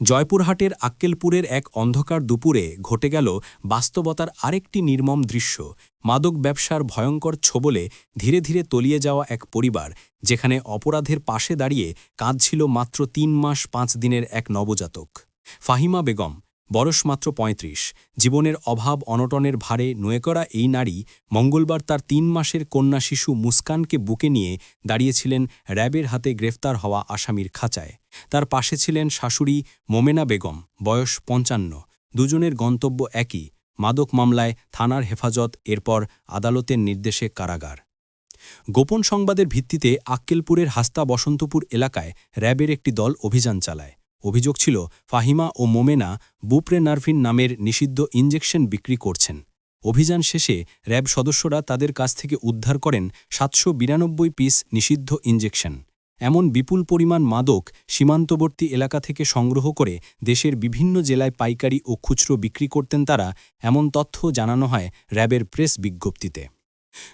জয়পুরহাটের আক্কেলপুরের এক অন্ধকার দুপুরে ঘটে গেল বাস্তবতার আরেকটি নির্মম দৃশ্য। মাদক ব্যবসার ভয়ঙ্কর ছবলে ধীরে ধীরে তলিয়ে যাওয়া এক পরিবার, যেখানে অপরাধের পাশে দাঁড়িয়ে কাঁদছিল মাত্র তিন মাস পাঁচ দিনের এক নবজাতক। ফাহিমা বেগম বয়স মাত্র ৩৫ জীবনের অভাব অনটনের ভারে নুয়ে করা এই নারী মঙ্গলবার তার তিন মাসের কন্যা শিশু মুস্কানকে বুকে নিয়ে দাঁড়িয়েছিলেন র্যাবের হাতে গ্রেফতার হওয়া আসামির খাঁচায়। তার পাশে ছিলেন শাশুড়ি মোমেনা বেগম, বয়স পঞ্চান্ন। দুজনের গন্তব্য একই, মাদক মামলায় থানার হেফাজত, এরপর আদালতের নির্দেশে কারাগার। গোপন সংবাদের ভিত্তিতে আক্কেলপুরের হাস্তা বসন্তপুর এলাকায় র্যাবের একটি দল অভিযান চালায়। অভিযোগ ছিল, ফাহিমা ও মোমেনা বুপ্রেনারভিন নামের নিষিদ্ধ ইঞ্জেকশন বিক্রি করছেন। অভিযান শেষে র্যাব সদস্যরা তাদের কাছ থেকে উদ্ধার করেন সাতশো বিরানব্বই পিস নিষিদ্ধ ইঞ্জেকশন এমন বিপুল পরিমাণ মাদক সীমান্তবর্তী এলাকা থেকে সংগ্রহ করে দেশের বিভিন্ন জেলায় পাইকারি ও খুচরো বিক্রি করতেন তারা, এমন তথ্য জানানো হয় র্যাবের প্রেস বিজ্ঞপ্তিতে।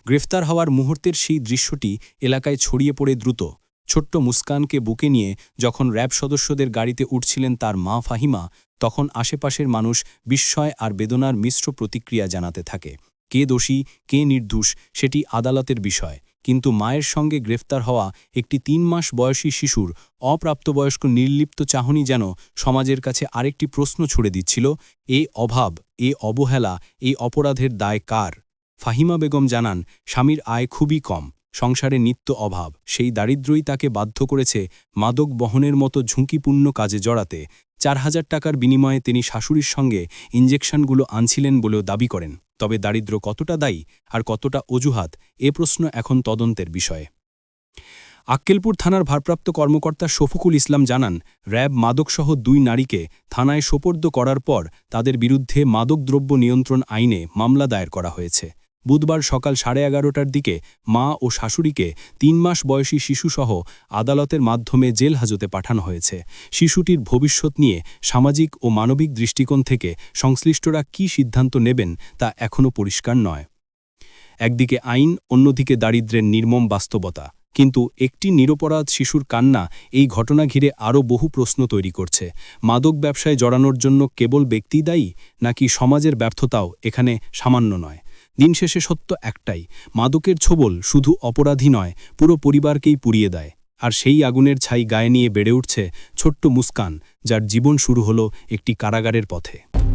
গ্রেফতার হওয়ার মুহূর্তের সেই দৃশ্যটি এলাকায় ছড়িয়ে পড়ে দ্রুত। ছোট্ট মুস্কানকে বুকে নিয়ে যখন র্যাব সদস্যদের গাড়িতে উঠছিলেন তার মা ফাহিমা, তখন আশেপাশের মানুষ বিস্ময় আর বেদনার মিশ্র প্রতিক্রিয়া জানাতে থাকে। কে দোষী, কে নির্দোষ, সেটি আদালতের বিষয়। কিন্তু মায়ের সঙ্গে গ্রেফতার হওয়া একটি তিন মাস বয়সী শিশুর অপ্রাপ্তবয়স্ক নির্লিপ্ত চাহনি যেন সমাজের কাছে আরেকটি প্রশ্ন ছুড়ে দিচ্ছিল, এ অভাব, এ অবহেলা এই অপরাধের দায় কার? ফাহিমা বেগম জানান, স্বামীর আয় খুবই কম। সংসারে নিত্য অভাব। সেই দারিদ্র্যই তাকে বাধ্য করেছে মাদক বহনের মতো ঝুঁকিপূর্ণ কাজে জড়াতে। চার হাজার টাকার বিনিময়ে তিনি শাশুড়ির সঙ্গে ইঞ্জেকশনগুলো আনছিলেন বলেও দাবি করেন। তবে দারিদ্র্য কতটা দায়ী আর কতটা অজুহাত, এ প্রশ্ন এখন তদন্তের বিষয়ে। আক্কেলপুর থানার ভারপ্রাপ্ত কর্মকর্তা শফুকুল ইসলাম জানান, র্যাব মাদকসহ দুই নারীকে থানায় সোপর্দ করার পর তাদের বিরুদ্ধে মাদকদ্রব্য নিয়ন্ত্রণ আইনে মামলা দায়ের করা হয়েছে। বুধবার সকাল সাড়ে এগারোটার দিকে মা ও শাশুড়িকে তিন মাস বয়সী শিশুসহ আদালতের মাধ্যমে জেল হাজতে পাঠানো হয়েছে। শিশুটির ভবিষ্যৎ নিয়ে সামাজিক ও মানবিক দৃষ্টিকোণ থেকে সংশ্লিষ্টরা কী সিদ্ধান্ত নেবেন তা এখনও পরিষ্কার নয়। একদিকে আইন, অন্যদিকে দারিদ্র্যের নির্মম বাস্তবতা। কিন্তু একটি নিরপরাধ শিশুর কান্না এই ঘটনা ঘিরে আরও বহু প্রশ্ন তৈরি করছে। মাদক ব্যবসায় জড়ানোর জন্য কেবল ব্যক্তি দায়ী নাকি সমাজের ব্যর্থতাও এখানে সামান্য নয়? দিন শেষে সত্য একটাই, মাদকের ছোবল শুধু অপরাধী নয়, পুরো পরিবারকেই পুড়িয়ে দেয়। আর সেই আগুনের ছাই গায়ে নিয়ে বেড়ে উঠছে ছোট্ট মুস্কান, যার জীবন শুরু হলো একটি কারাগারের পথে।